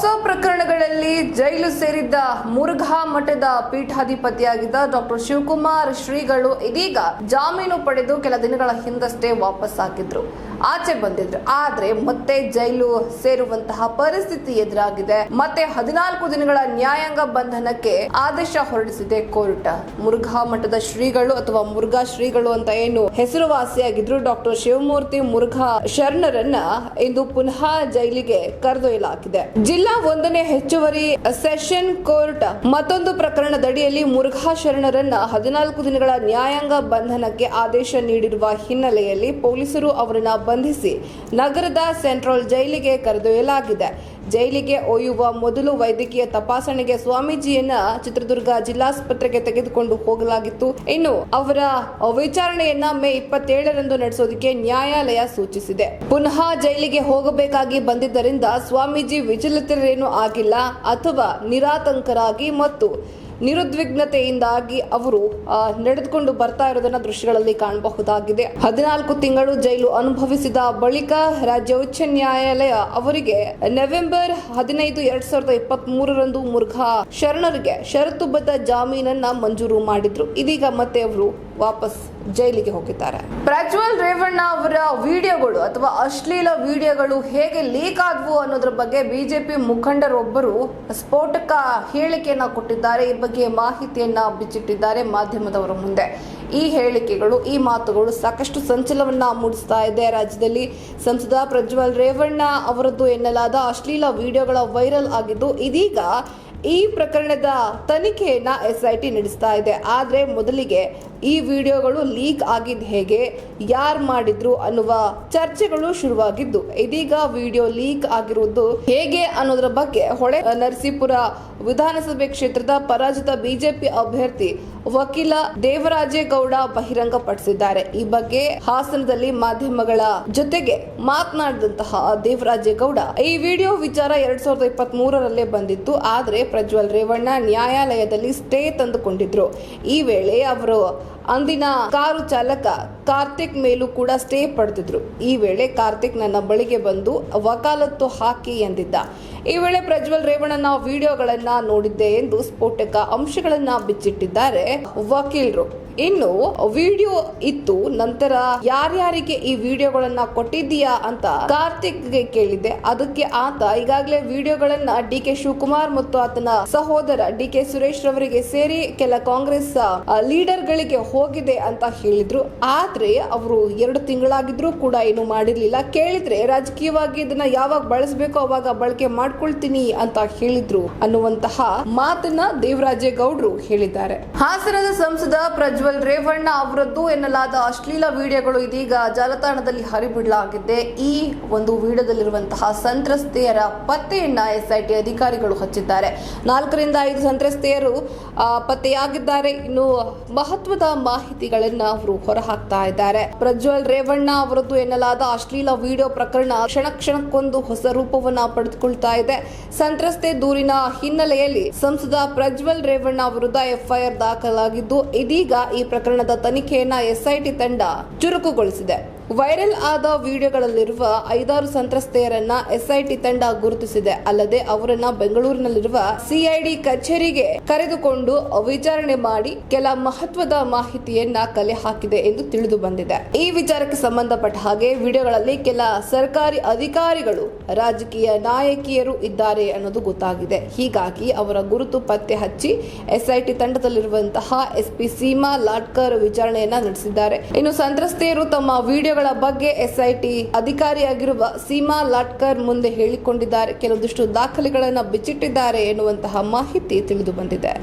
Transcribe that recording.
Só ಜೈಲು ಸೇರಿದ್ದ ಮುರುಘಾ ಮಠದ ಪೀಠಾಧಿಪತಿಯಾಗಿದ್ದ ಡಾಕ್ಟರ್ ಶಿವಕುಮಾರ್ ಶ್ರೀಗಳು ಇದೀಗ ಜಾಮೀನು ಪಡೆದು ಕೆಲ ದಿನಗಳ ಹಿಂದಷ್ಟೇ ವಾಪಸ್ ಹಾಕಿದ್ರು. ಆಚೆ ಬಂದಿದ್ರು. ಆದ್ರೆ ಮತ್ತೆ ಜೈಲು ಸೇರುವಂತಹ ಪರಿಸ್ಥಿತಿ ಎದುರಾಗಿದೆ. ಮತ್ತೆ ಹದಿನಾಲ್ಕು ದಿನಗಳ ನ್ಯಾಯಾಂಗ ಬಂಧನಕ್ಕೆ ಆದೇಶ ಹೊರಡಿಸಿದೆ ಕೋರ್ಟ್. ಮುರುಘಾ ಮಠದ ಶ್ರೀಗಳು ಅಥವಾ ಮುರುಘಾ ಶ್ರೀಗಳು ಅಂತ ಏನು ಹೆಸರುವಾಸಿಯಾಗಿದ್ರು ಡಾಕ್ಟರ್ ಶಿವಮೂರ್ತಿ ಮುರುಘಾ ಶರಣರನ್ನ ಇಂದು ಪುನಃ ಜೈಲಿಗೆ ಕರೆದೊಯ್ಯಲಾಗಿದೆ. ಜಿಲ್ಲಾ ಒಂದನೇ ಹೆಚ್ಚುವರಿ ಸೆಷನ್ ಕೋರ್ಟ್ ಮತ್ತೊಂದು ಪ್ರಕರಣದಡಿಯಲ್ಲಿ ಮುರುಘಾ ಶರಣರನ್ನ ಹದಿನಾಲ್ಕು ದಿನಗಳ ನ್ಯಾಯಾಂಗ ಬಂಧನಕ್ಕೆ ಆದೇಶ ನೀಡಿರುವ ಹಿನ್ನೆಲೆಯಲ್ಲಿ ಪೊಲೀಸರು ಅವರನ್ನ ಬಂಧಿಸಿ ನಗರದ ಸೆಂಟ್ರಲ್ ಜೈಲಿಗೆ ಕರೆದೊಯ್ಯಲಾಗಿದೆ. ಜೈಲಿಗೆ ಒಯ್ಯುವ ಮೊದಲು ವೈದ್ಯಕೀಯ ತಪಾಸಣೆಗೆ ಸ್ವಾಮೀಜಿಯನ್ನ ಚಿತ್ರದುರ್ಗ ಜಿಲ್ಲಾಸ್ಪತ್ರೆಗೆ ತೆಗೆದುಕೊಂಡು ಹೋಗಲಾಗಿತ್ತು. ಇನ್ನು ಅವರ ವಿಚಾರಣೆಯನ್ನ ಮೇ ಇಪ್ಪತ್ತೇಳರಂದು ನಡೆಸೋದಕ್ಕೆ ನ್ಯಾಯಾಲಯ ಸೂಚಿಸಿದೆ. ಪುನಃ ಜೈಲಿಗೆ ಹೋಗಬೇಕಾಗಿ ಬಂದಿದ್ದರಿಂದ ಸ್ವಾಮೀಜಿ ವಿಚಲಿತರೇನೂ ಆಗಿಲ್ಲ ಅಥವಾ ನಿರಾತಂಕರಾಗಿ ಮತ್ತು ನಿರುದ್ವಿಗ್ನತೆಯಿಂದಾಗಿ ಅವರು ನಡೆದುಕೊಂಡು ಬರ್ತಾ ಇರೋದನ್ನ ದೃಶ್ಯಗಳಲ್ಲಿ ಕಾಣಬಹುದಾಗಿದೆ. ಹದಿನಾಲ್ಕು ತಿಂಗಳು ಜೈಲು ಅನುಭವಿಸಿದ ಬಳಿಕ ರಾಜ್ಯ ಉಚ್ಚ ನ್ಯಾಯಾಲಯ ಅವರಿಗೆ ನವೆಂಬರ್ ಹದಿನೈದು ಎರಡ್ ಸಾವಿರದ ಇಪ್ಪತ್ತ್ ಮೂರರಂದು ಮುರುಘಾ ಶರಣರಿಗೆ ಷರತ್ತುಬದ್ಧ ಜಾಮೀನನ್ನ ಮಂಜೂರು ಮಾಡಿದ್ರು. ಇದೀಗ ಮತ್ತೆ ಅವರು ವಾಪಸ್ ಜೈಲಿಗೆ ಹೋಗಿದ್ದಾರೆ. ಪ್ರಜ್ವಲ್ ರೇವಣ್ಣ ಅವರ ವಿಡಿಯೋಗಳು ಅಥವಾ ಅಶ್ಲೀಲ ವಿಡಿಯೋಗಳು ಹೇಗೆ ಲೀಕ್ ಆದವು ಅನ್ನೋದ್ರ ಬಗ್ಗೆ ಬಿಜೆಪಿ ಮುಖಂಡರೊಬ್ಬರು ಸ್ಫೋಟಕ ಹೇಳಿಕೆಯನ್ನ ಕೊಟ್ಟಿದ್ದಾರೆ. ಈ ಬಗ್ಗೆ ಮಾಹಿತಿಯನ್ನ ಬಿಚ್ಚಿಟ್ಟಿದ್ದಾರೆ ಮಾಧ್ಯಮದವರ ಮುಂದೆ. ಈ ಹೇಳಿಕೆಗಳು, ಈ ಮಾತುಗಳು ಸಾಕಷ್ಟು ಸಂಚಲವನ್ನ ಮೂಡಿಸ್ತಾ ಇದೆ. ರಾಜ್ಯದಲ್ಲಿ ಸಂಸದ ಪ್ರಜ್ವಲ್ ರೇವಣ್ಣ ಅವರದ್ದು ಎನ್ನಲಾದ ಅಶ್ಲೀಲ ವಿಡಿಯೋಗಳ ವೈರಲ್ ಆಗಿದ್ದು, ಇದೀಗ ಈ ಪ್ರಕರಣದ ತನಿಖೆಯನ್ನ ಎಸ್ಐಟಿ ನಡೆಸ್ತಾ ಇದೆ. ಆದ್ರೆ ಮೊದಲಿಗೆ ಈ ವಿಡಿಯೋಗಳು ಲೀಕ್ ಆಗಿದ್ದು ಹೇಗೆ, ಯಾರು ಮಾಡಿದ್ರು ಅನ್ನುವ ಚರ್ಚೆಗಳು ಶುರುವಾಗಿದ್ದು. ಇದೀಗ ವಿಡಿಯೋ ಲೀಕ್ ಆಗಿರುವುದು ಹೇಗೆ ಅನ್ನೋದರ ಬಗ್ಗೆ ಹೊಳೆ ನರಸೀಪುರ ವಿಧಾನಸಭೆ ಕ್ಷೇತ್ರದ ಪರಾಜಿತ ಬಿಜೆಪಿ ಅಭ್ಯರ್ಥಿ ವಕೀಲ ದೇವರಾಜೇಗೌಡ ಬಹಿರಂಗಪಡಿಸಿದ್ದಾರೆ. ಈ ಬಗ್ಗೆ ಹಾಸನದಲ್ಲಿ ಮಾಧ್ಯಮಗಳ ಜೊತೆಗೆ ಮಾತನಾಡಿದಂತಹ ದೇವರಾಜೇಗೌಡ, ಈ ವಿಡಿಯೋ ವಿಚಾರ ಎರಡ್ ಸಾವಿರದ ಇಪ್ಪತ್ತ್ ಮೂರರಲ್ಲೇ ಬಂದಿತ್ತು. ಆದ್ರೆ ಪ್ರಜ್ವಲ್ ರೇವಣ್ಣ ನ್ಯಾಯಾಲಯದಲ್ಲಿ ಸ್ಟೇ ತಂದುಕೊಂಡಿದ್ರು. ಈ ವೇಳೆ ಅವರು ಅಂದಿನ ಕಾರು ಚಾಲಕ ಕಾರ್ತಿಕ್ ಮೇಲೂ ಕೂಡ ಸ್ಟೇ ಪಡೆದಿದ್ರು. ಈ ವೇಳೆ ಕಾರ್ತಿಕ್ ನನ್ನ ಬಳಿಗೆ ಬಂದು ವಕಾಲತ್ತು ಹಾಕಿ ಎಂದಿದ್ದ. ಈ ವೇಳೆ ಪ್ರಜ್ವಲ್ ರೇವಣ್ಣನ ವಿಡಿಯೋಗಳನ್ನ ನೋಡಿದ್ದೆ ಎಂದು ಸ್ಫೋಟಕ ಅಂಶಗಳನ್ನ ಬಿಚ್ಚಿಟ್ಟಿದ್ದಾರೆ ವಕೀಲರು. ಇನ್ನು ವಿಡಿಯೋ ಇತ್ತು, ನಂತರ ಯಾರ್ಯಾರಿಗೆ ಈ ವಿಡಿಯೋಗಳನ್ನ ಕೊಟ್ಟಿದ್ದೀಯಾ ಅಂತ ಕಾರ್ತಿಕ್ಗೆ ಕೇಳಿದೆ ಅದಕ್ಕೆ ಆತ ಈಗಾಗಲೇ ವಿಡಿಯೋಗಳನ್ನ ಡಿ ಕೆ ಶಿವಕುಮಾರ್ ಮತ್ತು ಆತನ ಸಹೋದರ ಡಿ ಕೆ ಸುರೇಶ್ ರವರಿಗೆ ಸೇರಿ ಕೆಲ ಕಾಂಗ್ರೆಸ್ ಲೀಡರ್ ಗಳಿಗೆ ಹೋಗಿದೆ ಅಂತ ಹೇಳಿದರು. ಆದರೆ ಅವರು ಎರಡು ತಿಂಗಳಾಗಿದ್ರೂ ಕೂಡ ಏನು ಮಾಡಿರಲಿಲ್ಲ. ಕೇಳಿದರೆ ರಾಜಕೀಯವಾಗಿ ಇದನ್ನು ಯಾವಾಗ ಬಳಸಬೇಕು ಅವಾಗ ಬಳಕೆ ಮಾಡ್ಕೊಳ್ತೀನಿ ಅಂತ ಹೇಳಿದರು ಅನ್ನುವಂತಹ ಮಾತನ್ನ ದೇವರಾಜೇಗೌಡರು ಹೇಳಿದ್ದಾರೆ. ಹಾಸನದ ಸಂಸದ ಪ್ರಜ್ವಲ್ ರೇವಣ್ಣ ಅವರದ್ದು ಎನ್ನಲಾದ ಅಶ್ಲೀಲ ವಿಡಿಯೋಗಳು ಇದೀಗ ಜಾಲತಾಣದಲ್ಲಿ ಹರಿಬಿಡಲಾಗಿದೆ. ಈ ಒಂದು ವಿಡಿಯೋದಲ್ಲಿರುವಂತಹ ಸಂತ್ರಸ್ತೆಯರ ಪತ್ತೆಯನ್ನ ಎಸ್ಐಟಿ ಅಧಿಕಾರಿಗಳು ಹಚ್ಚಿದ್ದಾರೆ. ನಾಲ್ಕರಿಂದ ಐದು ಸಂತ್ರಸ್ತೆಯರು ಪತ್ತೆಯಾಗಿದ್ದಾರೆ. ಇನ್ನು ಮಹತ್ವದ ಮಾಹಿತಿಗಳನ್ನ ಅವರು ಹೊರಹಾಕ್ತಾ ಇದ್ದಾರೆ. ಪ್ರಜ್ವಲ್ ರೇವಣ್ಣ ಅವರದ್ದು ಎನ್ನಲಾದ ಅಶ್ಲೀಲ ವಿಡಿಯೋ ಪ್ರಕರಣ ಕ್ಷಣ ಕ್ಷಣಕ್ಕೊಂದು ಹೊಸ ರೂಪವನ್ನ ಪಡೆದುಕೊಳ್ತಾ ಇದೆ. ಸಂತ್ರಸ್ತೆ ದೂರಿನ ಹಿನ್ನೆಲೆಯಲ್ಲಿ ಸಂಸದ ಪ್ರಜ್ವಲ್ ರೇವಣ್ಣ ವಿರುದ್ಧ ಎಫ್ಐಆರ್ ದಾಖಲಾಗಿದ್ದು, ಇದೀಗ ಈ ಪ್ರಕರಣದ ತನಿಖೆಯನ್ನ ಎಸ್ಐಟಿ ತಂಡ ಚುರುಕುಗೊಳಿಸಿದೆ. ವೈರಲ್ ಆದ ವಿಡಿಯೋಗಳಲ್ಲಿರುವ ಐದಾರು ಸಂತ್ರಸ್ತೆಯರನ್ನ ಎಸ್ಐಟಿ ತಂಡ ಗುರುತಿಸಿದೆ. ಅಲ್ಲದೆ ಅವರನ್ನ ಬೆಂಗಳೂರಿನಲ್ಲಿರುವ ಸಿಐಡಿ ಕಚೇರಿಗೆ ಕರೆದುಕೊಂಡು ವಿಚಾರಣೆ ಮಾಡಿ ಕೆಲ ಮಹತ್ವದ ಮಾಹಿತಿಯನ್ನ ಕಲೆ ಹಾಕಿದೆ ಎಂದು ತಿಳಿದು ಬಂದಿದೆ. ಈ ವಿಚಾರಕ್ಕೆ ಸಂಬಂಧಪಟ್ಟ ಹಾಗೆ ವಿಡಿಯೋಗಳಲ್ಲಿ ಕೆಲ ಸರ್ಕಾರಿ ಅಧಿಕಾರಿಗಳು, ರಾಜಕೀಯ ನಾಯಕಿಯರು ಇದ್ದಾರೆ ಅನ್ನೋದು ಗೊತ್ತಾಗಿದೆ. ಹೀಗಾಗಿ ಅವರ ಗುರುತು ಪತ್ತೆ ಹಚ್ಚಿ ಎಸ್ಐಟಿ ತಂಡದಲ್ಲಿರುವಂತಹ ಎಸ್ಪಿ ಸೀಮಾ ಲಾಟ್ಕರ್ ವಿಚಾರಣೆಯನ್ನ ನಡೆಸಿದ್ದಾರೆ. ಇನ್ನು ಸಂತ್ರಸ್ತೆಯರು ತಮ್ಮ ವಿಡಿಯೋಗಳ ಬಗ್ಗೆ ಎಸ್ಐಟಿ ಅಧಿಕಾರಿಯಾಗಿರುವ ಸೀಮಾ ಲಾಟ್ಕರ್ ಮುಂದೆ ಹೇಳಿಕೊಂಡಿದ್ದಾರೆ. ಕೆಲವೊಂದಿಷ್ಟು ದಾಖಲೆಗಳನ್ನು ಬಿಚ್ಚಿಟ್ಟಿದ್ದಾರೆ ಎನ್ನುವಂತಹ ಮಾಹಿತಿ ತಿಳಿದು ಬಂದಿದೆ.